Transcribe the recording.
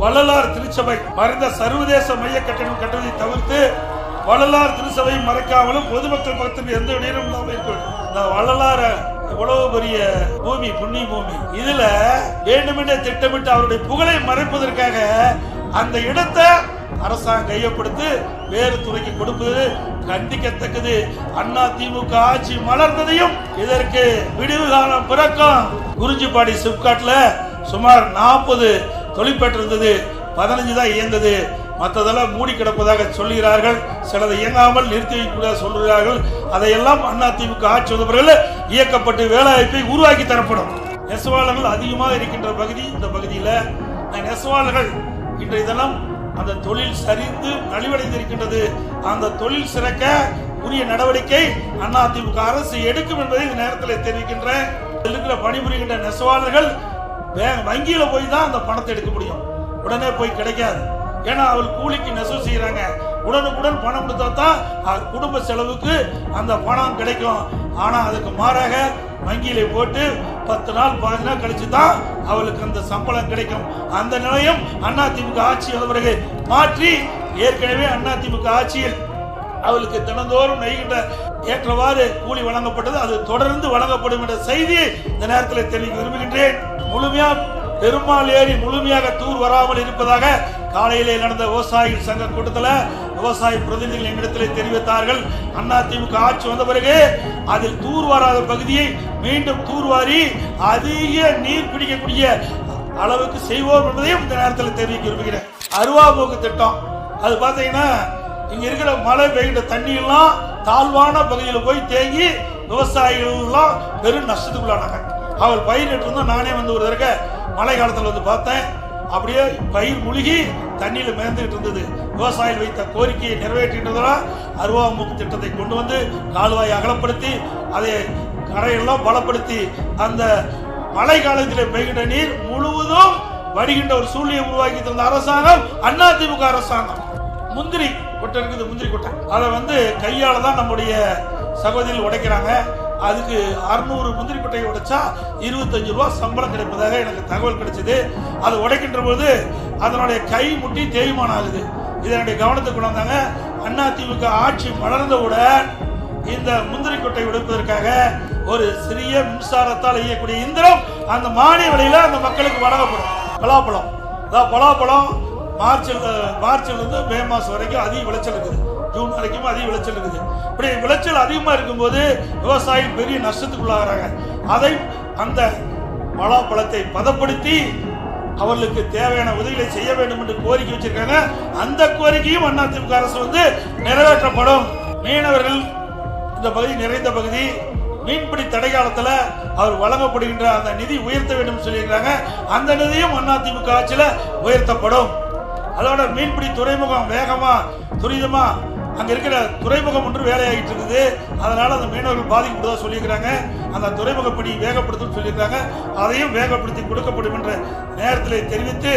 வள்ளலார் திருச்சபை மறைந்த சர்வதேச மைய கட்டணம் கட்டுவதை தவிர்த்து வள்ளலார் திருச்சபை மறைக்காமலும் பொதுமக்கள் பக்கத்தில் எந்த இடையிலும் இல்லாமல் இருக்க இந்த வள்ளலார இவ்வளவு பெரிய பூமி புண்ணிய பூமி. இதுல வேண்டுமென்றே திட்டமிட்டு அவருடைய புகழை மறைப்பதற்காக அந்த இடத்தை அரசாங்கம் கையப்படுத்து வேறு துறைக்கு கொடுப்பது கண்டிக்கத்தக்கது. அண்ணா திமுக ஆட்சி மலர்ந்ததையும் இதற்கு விடிவு காலம் பிறக்கும். குறிஞ்சிப்பாடி சிப்காட்ல சுமார் நாற்பது தொழிற்பேட்டு இருந்தது பதினஞ்சு தான் இயந்தது மற்றதெல்லாம் மூடி கிடப்பதாக சொல்கிறார்கள் சிலதை இயங்காமல் நிறுத்தி வைக்க சொல்கிறார்கள் அதையெல்லாம் அதிமுக ஆட்சி வந்தவர்கள் இயக்கப்பட்டு வேலைவாய்ப்பை உருவாக்கி தரப்படும். நெசவாளர்கள் அதிகமாக இருக்கின்ற பகுதி இந்த பகுதியில் நெசவாளர்கள் இன்றைய தினம் அந்த தொழில் சரிந்து நலிவடைந்திருக்கின்றது. அந்த தொழில் சிறக்க உரிய நடவடிக்கை அதிமுக அரசு எடுக்கும் என்பதை இந்த நேரத்தில் தெரிவிக்கின்றேன். இருக்கிற பணிபுரிகின்ற நெசவாளர்கள் வங்கியில போய் தான் அந்த பணத்தை எடுக்க முடியும். உடனே போய் கிடைக்காது. ஏன்னா அவள் கூலிக்கு நெசவு செய்யறாங்க உடனுக்குடன் பணம் கொடுத்தா தான் குடும்ப செலவுக்கு அந்த பணம் கிடைக்கும். ஆனா அதுக்கு மாறாக வங்கியில போட்டு பத்து நாள் பதினஞ்சு நாள் கழிச்சு தான் அவளுக்கு அந்த சம்பளம் கிடைக்கும். அந்த நிலையம் அதிமுக ஆட்சி வந்த பிறகு மாற்றி ஏற்கனவே அதிமுக ஆட்சியில் அவளுக்கு தினந்தோறும் நெய்கின்ற ஏற்றவாறு கூலி வழங்கப்பட்டது. அது தொடர்ந்து வழங்கப்படும் என்ற செய்தியை இந்த நேரத்தில் தெரிவிக்க விரும்புகின்றேன். முழுமையா பெருமாள் ஏரி முழுமையாக தூர் வராமல் இருப்பதாக காலையிலே நடந்த விவசாயிகள் சங்க கூட்டத்தில் விவசாய பிரதிநிதிகள் என்னிடத்தில் தெரிவித்தார்கள். அதிமுக ஆட்சி வந்த பிறகு அதில் தூர் வராத பகுதியை மீண்டும் தூர்வாரி அதிக நீர் பிடிக்கக்கூடிய அளவுக்கு செய்வோம் என்பதையும் இந்த நேரத்தில் தெரிவிக்க விரும்புகிறேன். அருவாபோக்கு திட்டம். அது பார்த்தீங்கன்னா இங்க இருக்கிற மழை பெய்கிற தண்ணியெல்லாம் தாழ்வான பகுதியில் போய் தேங்கி விவசாயிகள்லாம் பெரும் நஷ்டத்துக்குள்ளானாங்க. அவள் பயிரிட்டு இருந்தோம். நானே வந்து ஒரு தடவை மழை காலத்தில் வந்து பார்த்தேன். அப்படியே பயிர் முழுகி தண்ணியில் மிதந்துகிட்டு இருந்தது. விவசாயிகள் வைத்த கோரிக்கையை நிறைவேற்றுகின்றதால் அருவாமுக திட்டத்தை கொண்டு வந்து கால்வாயை அகலப்படுத்தி அதை கரையெல்லாம் பலப்படுத்தி அந்த மழை காலத்தில் பெய்கின்ற நீர் முழுவதும் வடிகின்ற ஒரு சூழ்நிலையை உருவாக்கி தந்த அரசாங்கம் அண்ணா திமுக அரசாங்கம். முந்திரி கொட்டை இருக்குது முந்திரி கொட்டை. அதை வந்து கையால் தான் நம்முடைய சகோதரிகள் உடைக்கிறாங்க. அதுக்கு அறுநூறு முந்திரி பட்டையை உடைச்சா இருபத்தஞ்சு ரூபா சம்பளம் கிடைப்பதாக எனக்கு தகவல் கிடைச்சது. அது உடைக்கின்ற போது அதனுடைய கை முட்டி தேய்மானம் ஆகுது. இதனுடைய கவனத்தை கொண்டு வந்தாங்க. அண்ணா திமுக ஆட்சி மலர்ந்தவுடன் இந்த முந்திரி கொட்டை உடைப்பதற்காக ஒரு சிறிய மின்சாரத்தால் இயக்கக்கூடிய இந்திரம் அந்த மானிய விலையில் அந்த மக்களுக்கு வழங்கப்படும். பலாப்பழம். அதான் பலாப்பழம் மார்ச்சில் மார்ச்சிலிருந்து மே மாதம் வரைக்கும் அதிக விளைச்சல் இருக்குது. ஜூன் வரைக்கும் அதிக விளைச்சல் இருக்குது. இப்படி விளைச்சல் அதிகமாக இருக்கும்போது விவசாயி பெரிய நஷ்டத்துக்குள்ளாகிறாங்க. அதை அந்த பலாப்பழத்தை பதப்படுத்தி அவர்களுக்கு தேவையான உதவிகளை செய்ய வேண்டும் என்று கோரிக்கை வச்சிருக்காங்க. அந்த கோரிக்கையும் அதிமுக அரசு வந்து நிறைவேற்றப்படும். மீனவர்கள் இந்த பகுதி நிறைந்த பகுதி. மீன்பிடி தடை காலத்தில் அவர் வழங்கப்படுகின்ற அந்த நிதி உயர்த்த வேண்டும் சொல்லியிருக்காங்க. அந்த நிதியும் அதிமுக ஆட்சியில் உயர்த்தப்படும். அதோட மீன்பிடி துறைமுகம் வேகமாக துரிதமாக அங்கே இருக்கிற துறைமுகம் ஒன்று வேலையாகிட்டு இருக்குது. அதனால் அந்த மீனவர்கள் பாதிக்கப்படுவதாக சொல்லியிருக்கிறாங்க. அந்த துறைமுக பணி வேகப்படுத்தும் சொல்லியிருக்காங்க அதையும் வேகப்படுத்தி கொடுக்கப்படும் என்ற நேரத்தில் தெரிவித்து